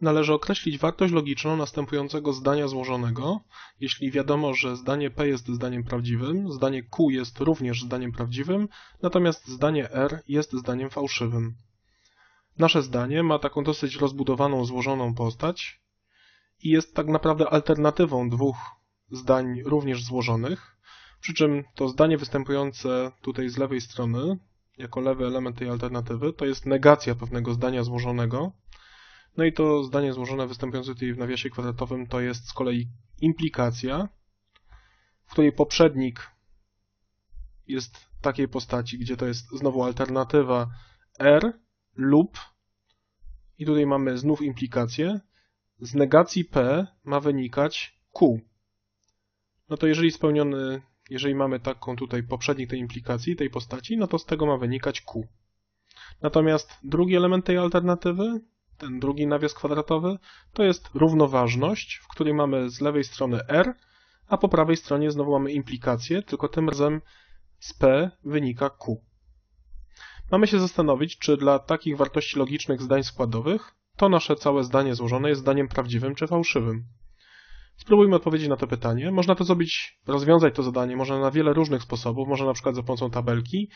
należy określić wartość logiczną następującego zdania złożonego, jeśli wiadomo, że zdanie P jest zdaniem prawdziwym, zdanie Q jest również zdaniem prawdziwym, natomiast zdanie R jest zdaniem fałszywym. Nasze zdanie ma taką dosyć rozbudowaną, złożoną postać i jest tak naprawdę alternatywą dwóch zdań również złożonych, przy czym to zdanie występujące tutaj z lewej strony, jako lewy element tej alternatywy, to jest negacja pewnego zdania złożonego, no i to zdanie złożone występujące tutaj w nawiasie kwadratowym to jest z kolei implikacja, w której poprzednik jest takiej postaci, gdzie to jest znowu alternatywa R lub i tutaj mamy znów implikację. Z negacji P ma wynikać Q. No to jeżeli spełniony, jeżeli mamy taką tutaj poprzednik tej implikacji, tej postaci, no to z tego ma wynikać Q. Natomiast drugi element tej alternatywy ten drugi nawias kwadratowy, to jest równoważność, w której mamy z lewej strony R, a po prawej stronie znowu mamy implikację, tylko tym razem z P wynika Q. Mamy się zastanowić, czy dla takich wartości logicznych zdań składowych to nasze całe zdanie złożone jest zdaniem prawdziwym czy fałszywym. Spróbujmy odpowiedzieć na to pytanie. Można to zrobić, rozwiązać to zadanie, można na wiele różnych sposobów, można na przykład za pomocą tabelki,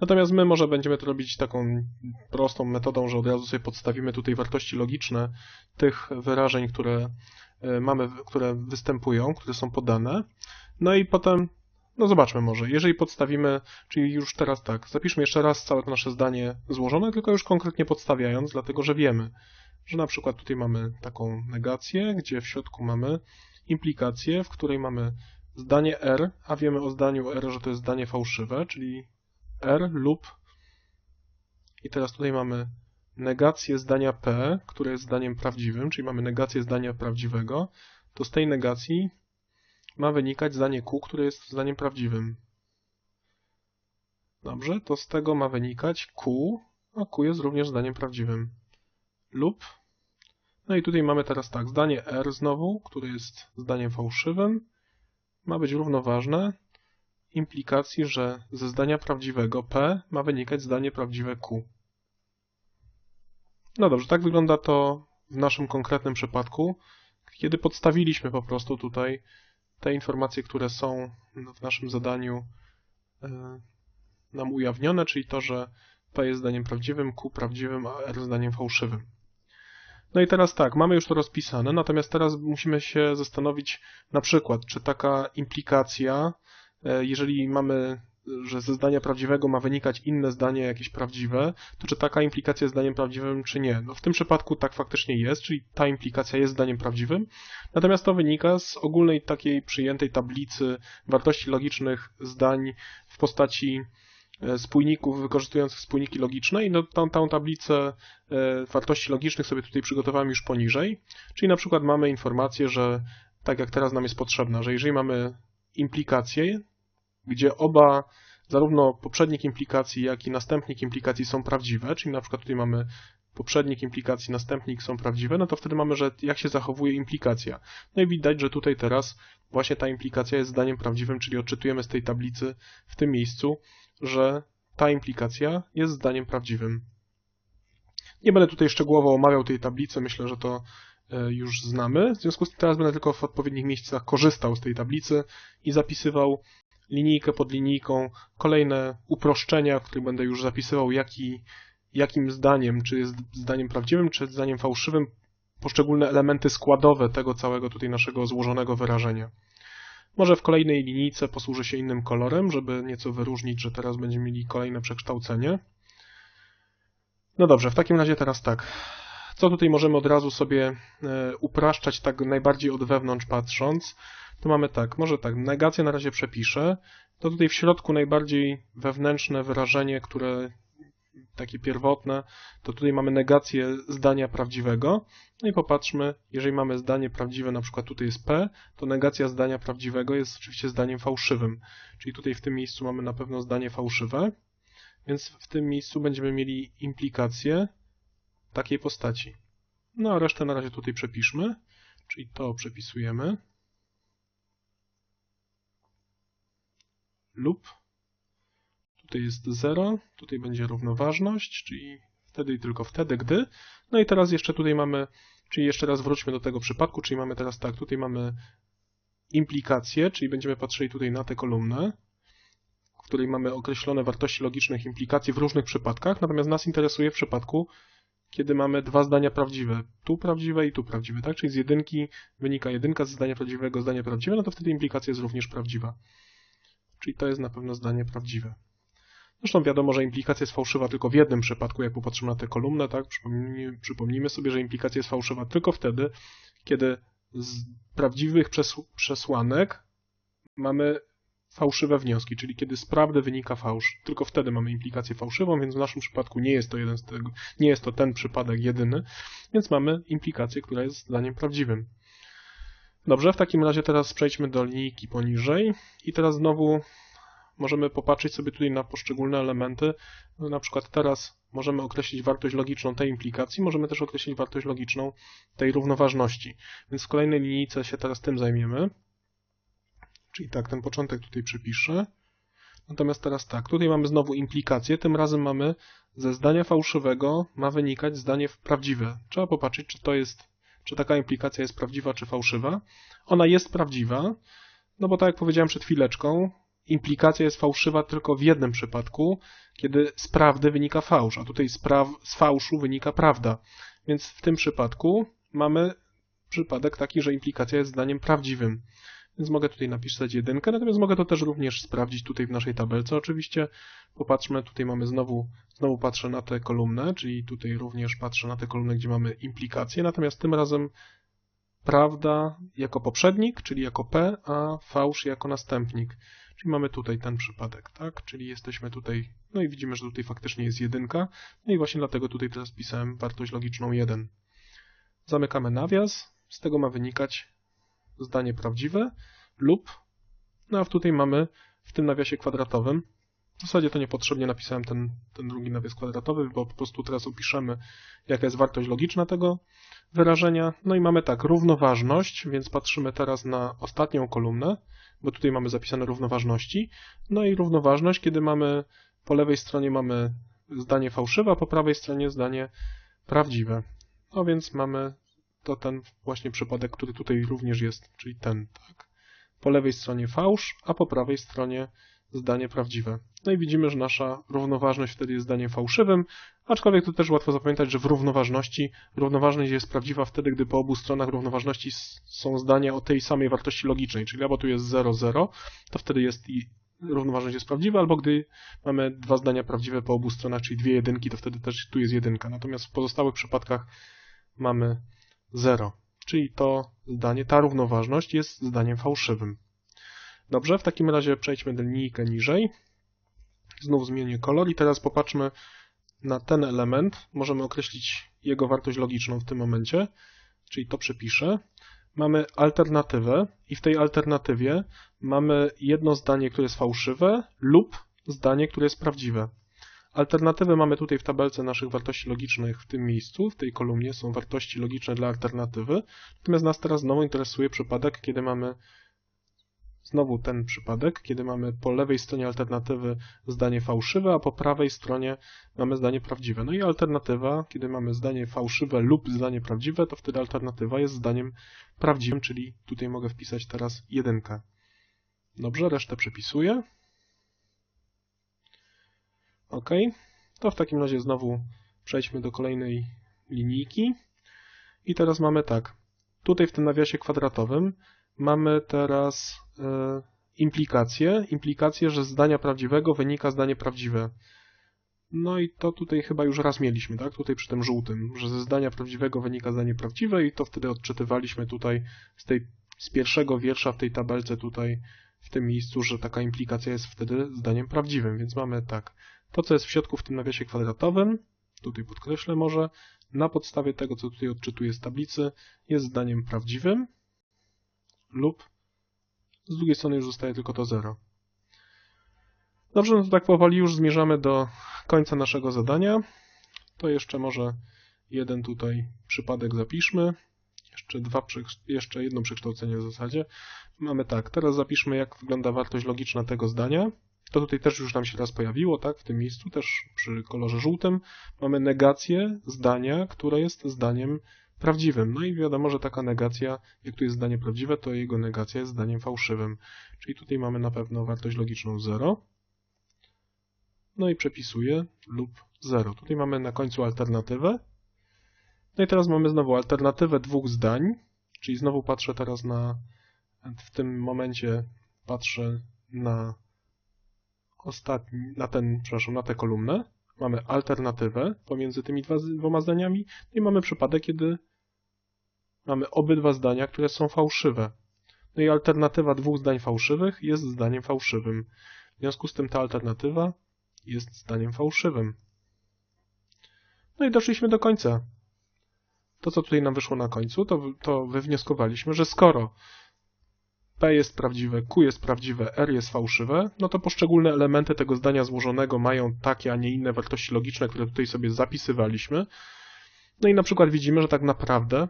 Natomiast my może będziemy to robić taką prostą metodą, że od razu sobie podstawimy tutaj wartości logiczne tych wyrażeń, które e, mamy, które występują, które są podane. No i potem, no zobaczmy może, jeżeli podstawimy, czyli już teraz tak, zapiszmy jeszcze raz całe to nasze zdanie złożone, tylko już konkretnie podstawiając, dlatego że wiemy, że na przykład tutaj mamy taką negację, gdzie w środku mamy implikację, w której mamy zdanie R, a wiemy o zdaniu R, że to jest zdanie fałszywe, czyli R lub i teraz tutaj mamy negację zdania P, które jest zdaniem prawdziwym, czyli mamy negację zdania prawdziwego, to z tej negacji ma wynikać zdanie Q, które jest zdaniem prawdziwym. Dobrze, to z tego ma wynikać Q, a Q jest również zdaniem prawdziwym. Lub, no i tutaj mamy teraz tak, zdanie R znowu, które jest zdaniem fałszywym, ma być równoważne implikacji, że ze zdania prawdziwego P ma wynikać zdanie prawdziwe Q. No dobrze, tak wygląda to w naszym konkretnym przypadku, kiedy podstawiliśmy po prostu tutaj te informacje, które są w naszym zadaniu e, nam ujawnione, czyli to, że P jest zdaniem prawdziwym, Q prawdziwym, a R zdaniem fałszywym. No i teraz tak, mamy już to rozpisane, natomiast teraz musimy się zastanowić na przykład, czy taka implikacja jeżeli mamy, że ze zdania prawdziwego ma wynikać inne zdanie jakieś prawdziwe, to czy taka implikacja jest zdaniem prawdziwym, czy nie? No w tym przypadku tak faktycznie jest, czyli ta implikacja jest zdaniem prawdziwym, natomiast to wynika z ogólnej takiej przyjętej tablicy wartości logicznych zdań w postaci e, spójników wykorzystujących spójniki logiczne i no, tą, tą tablicę e, wartości logicznych sobie tutaj przygotowałem już poniżej, czyli na przykład mamy informację, że tak jak teraz nam jest potrzebna, że jeżeli mamy implikację, gdzie oba, zarówno poprzednik implikacji, jak i następnik implikacji są prawdziwe, czyli na przykład tutaj mamy poprzednik implikacji, następnik są prawdziwe, no to wtedy mamy, że jak się zachowuje implikacja. No i widać, że tutaj teraz właśnie ta implikacja jest zdaniem prawdziwym, czyli odczytujemy z tej tablicy w tym miejscu, że ta implikacja jest zdaniem prawdziwym. Nie będę tutaj szczegółowo omawiał tej tablicy, myślę, że to e, już znamy. W związku z tym teraz będę tylko w odpowiednich miejscach korzystał z tej tablicy i zapisywał linijkę pod linijką, kolejne uproszczenia, w których będę już zapisywał, jaki, jakim zdaniem, czy jest zdaniem prawdziwym, czy zdaniem fałszywym, poszczególne elementy składowe tego całego tutaj naszego złożonego wyrażenia. Może w kolejnej linijce posłużę się innym kolorem, żeby nieco wyróżnić, że teraz będziemy mieli kolejne przekształcenie. No dobrze, w takim razie teraz tak. Co tutaj możemy od razu sobie e, upraszczać tak najbardziej od wewnątrz patrząc? to mamy tak, może tak, negację na razie przepiszę, to tutaj w środku najbardziej wewnętrzne wyrażenie, które takie pierwotne, to tutaj mamy negację zdania prawdziwego. No i popatrzmy, jeżeli mamy zdanie prawdziwe, na przykład tutaj jest P, to negacja zdania prawdziwego jest oczywiście zdaniem fałszywym. Czyli tutaj w tym miejscu mamy na pewno zdanie fałszywe, więc w tym miejscu będziemy mieli implikację takiej postaci. No a resztę na razie tutaj przepiszmy, czyli to przepisujemy. lub tutaj jest 0, tutaj będzie równoważność, czyli wtedy i tylko wtedy, gdy. No i teraz jeszcze tutaj mamy Czyli jeszcze raz wróćmy do tego przypadku, czyli mamy teraz tak, tutaj mamy implikacje, czyli będziemy patrzyli tutaj na tę kolumnę, w której mamy określone wartości logicznych implikacji w różnych przypadkach, natomiast nas interesuje w przypadku, kiedy mamy dwa zdania prawdziwe, tu prawdziwe i tu prawdziwe, tak? Czyli z jedynki wynika jedynka, z zdania prawdziwego zdanie prawdziwe, no to wtedy implikacja jest również prawdziwa. Czyli to jest na pewno zdanie prawdziwe. Zresztą wiadomo, że implikacja jest fałszywa tylko w jednym przypadku, jak popatrzymy na tę kolumnę, tak? Przypomnijmy, przypomnijmy sobie, że implikacja jest fałszywa tylko wtedy, kiedy z prawdziwych przesłanek mamy fałszywe wnioski, czyli kiedy z prawdy wynika fałsz. Tylko wtedy mamy implikację fałszywą, więc w naszym przypadku nie jest to jeden z tego, nie jest to ten przypadek jedyny, więc mamy implikację, która jest zdaniem prawdziwym. Dobrze, w takim razie teraz przejdźmy do linijki poniżej i teraz znowu możemy popatrzeć sobie tutaj na poszczególne elementy. No, na przykład teraz możemy określić wartość logiczną tej implikacji, możemy też określić wartość logiczną tej równoważności. Więc w kolejnej linijce się teraz tym zajmiemy. Czyli tak, ten początek tutaj przypiszę. Natomiast teraz tak, tutaj mamy znowu implikację, tym razem mamy ze zdania fałszywego ma wynikać zdanie prawdziwe. Trzeba popatrzeć, czy to jest, czy taka implikacja jest prawdziwa, czy fałszywa. Ona jest prawdziwa, no bo tak jak powiedziałem przed chwileczką, implikacja jest fałszywa tylko w jednym przypadku, kiedy z prawdy wynika fałsz, a tutaj z, praw, z fałszu wynika prawda. Więc w tym przypadku mamy przypadek taki, że implikacja jest zdaniem prawdziwym. Więc mogę tutaj napisać jedynkę, natomiast mogę to też również sprawdzić tutaj w naszej tabelce. Oczywiście popatrzmy, tutaj mamy znowu, znowu patrzę na tę kolumnę, czyli tutaj również patrzę na tę kolumnę, gdzie mamy implikację, natomiast tym razem prawda jako poprzednik, czyli jako P, a fałsz jako następnik. Czyli mamy tutaj ten przypadek, tak? Czyli jesteśmy tutaj, no i widzimy, że tutaj faktycznie jest jedynka, no i właśnie dlatego tutaj teraz pisałem wartość logiczną 1. Zamykamy nawias, z tego ma wynikać zdanie prawdziwe lub, no a tutaj mamy w tym nawiasie kwadratowym, w zasadzie to niepotrzebnie napisałem ten, ten drugi nawias kwadratowy, bo po prostu teraz opiszemy, jaka jest wartość logiczna tego wyrażenia. No i mamy tak, równoważność, więc patrzymy teraz na ostatnią kolumnę, bo tutaj mamy zapisane równoważności. No i równoważność, kiedy mamy po lewej stronie mamy zdanie fałszywe, a po prawej stronie zdanie prawdziwe. No więc mamy to ten właśnie przypadek, który tutaj również jest, czyli ten, tak. Po lewej stronie fałsz, a po prawej stronie zdanie prawdziwe. No i widzimy, że nasza równoważność wtedy jest zdaniem fałszywym, aczkolwiek to też łatwo zapamiętać, że w równoważności równoważność jest prawdziwa wtedy, gdy po obu stronach równoważności są zdania o tej samej wartości logicznej, czyli albo tu jest 0, 0, to wtedy jest i równoważność jest prawdziwa, albo gdy mamy dwa zdania prawdziwe po obu stronach, czyli dwie jedynki, to wtedy też tu jest jedynka. Natomiast w pozostałych przypadkach mamy 0, czyli to zdanie, ta równoważność jest zdaniem fałszywym. Dobrze, w takim razie przejdźmy do linijkę niżej. Znów zmienię kolor i teraz popatrzmy na ten element. Możemy określić jego wartość logiczną w tym momencie, czyli to przepiszę. Mamy alternatywę i w tej alternatywie mamy jedno zdanie, które jest fałszywe lub zdanie, które jest prawdziwe. Alternatywy mamy tutaj w tabelce naszych wartości logicznych w tym miejscu, w tej kolumnie są wartości logiczne dla alternatywy. Natomiast nas teraz znowu interesuje przypadek, kiedy mamy Znowu ten przypadek, kiedy mamy po lewej stronie alternatywy zdanie fałszywe, a po prawej stronie mamy zdanie prawdziwe. No i alternatywa, kiedy mamy zdanie fałszywe lub zdanie prawdziwe, to wtedy alternatywa jest zdaniem prawdziwym, czyli tutaj mogę wpisać teraz jedynkę. Dobrze, resztę przepisuję. OK. To w takim razie znowu przejdźmy do kolejnej linijki. I teraz mamy tak. Tutaj w tym nawiasie kwadratowym mamy teraz e, implikację. Implikację, że z zdania prawdziwego wynika zdanie prawdziwe. No i to tutaj chyba już raz mieliśmy, tak? Tutaj przy tym żółtym, że ze zdania prawdziwego wynika zdanie prawdziwe i to wtedy odczytywaliśmy tutaj z, tej, z pierwszego wiersza w tej tabelce tutaj w tym miejscu, że taka implikacja jest wtedy zdaniem prawdziwym. Więc mamy tak, to co jest w środku w tym nawiasie kwadratowym, tutaj podkreślę może, na podstawie tego, co tutaj odczytuję z tablicy, jest zdaniem prawdziwym lub z drugiej strony już zostaje tylko to 0. Dobrze, no to tak powoli już zmierzamy do końca naszego zadania. To jeszcze może jeden tutaj przypadek zapiszmy. Jeszcze, dwa, jeszcze jedno przekształcenie w zasadzie. Mamy tak, teraz zapiszmy jak wygląda wartość logiczna tego zdania. To tutaj też już nam się raz pojawiło, tak, w tym miejscu, też przy kolorze żółtym. Mamy negację zdania, które jest zdaniem prawdziwym. No i wiadomo, że taka negacja, jak tu jest zdanie prawdziwe, to jego negacja jest zdaniem fałszywym. Czyli tutaj mamy na pewno wartość logiczną 0. No i przepisuję lub 0. Tutaj mamy na końcu alternatywę. No i teraz mamy znowu alternatywę dwóch zdań, czyli znowu patrzę teraz na, w tym momencie patrzę na ostatni, na ten, przepraszam, na tę kolumnę. Mamy alternatywę pomiędzy tymi dwoma zdaniami i mamy przypadek, kiedy mamy obydwa zdania, które są fałszywe. No i alternatywa dwóch zdań fałszywych jest zdaniem fałszywym. W związku z tym ta alternatywa jest zdaniem fałszywym. No i doszliśmy do końca. To, co tutaj nam wyszło na końcu, to, to wywnioskowaliśmy, że skoro P jest prawdziwe, Q jest prawdziwe, R jest fałszywe, no to poszczególne elementy tego zdania złożonego mają takie, a nie inne wartości logiczne, które tutaj sobie zapisywaliśmy. No i na przykład widzimy, że tak naprawdę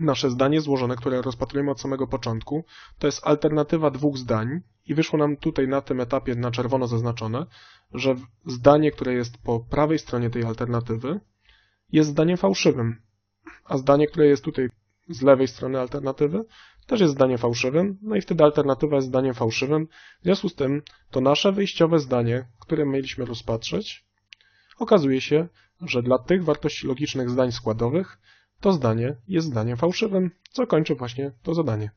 nasze zdanie złożone, które rozpatrujemy od samego początku, to jest alternatywa dwóch zdań i wyszło nam tutaj na tym etapie na czerwono zaznaczone, że zdanie, które jest po prawej stronie tej alternatywy, jest zdaniem fałszywym, a zdanie, które jest tutaj z lewej strony alternatywy, też jest zdaniem fałszywym, no i wtedy alternatywa jest zdaniem fałszywym. W związku z tym to nasze wyjściowe zdanie, które mieliśmy rozpatrzeć, okazuje się, że dla tych wartości logicznych zdań składowych to zdanie jest zdaniem fałszywym, co kończy właśnie to zadanie.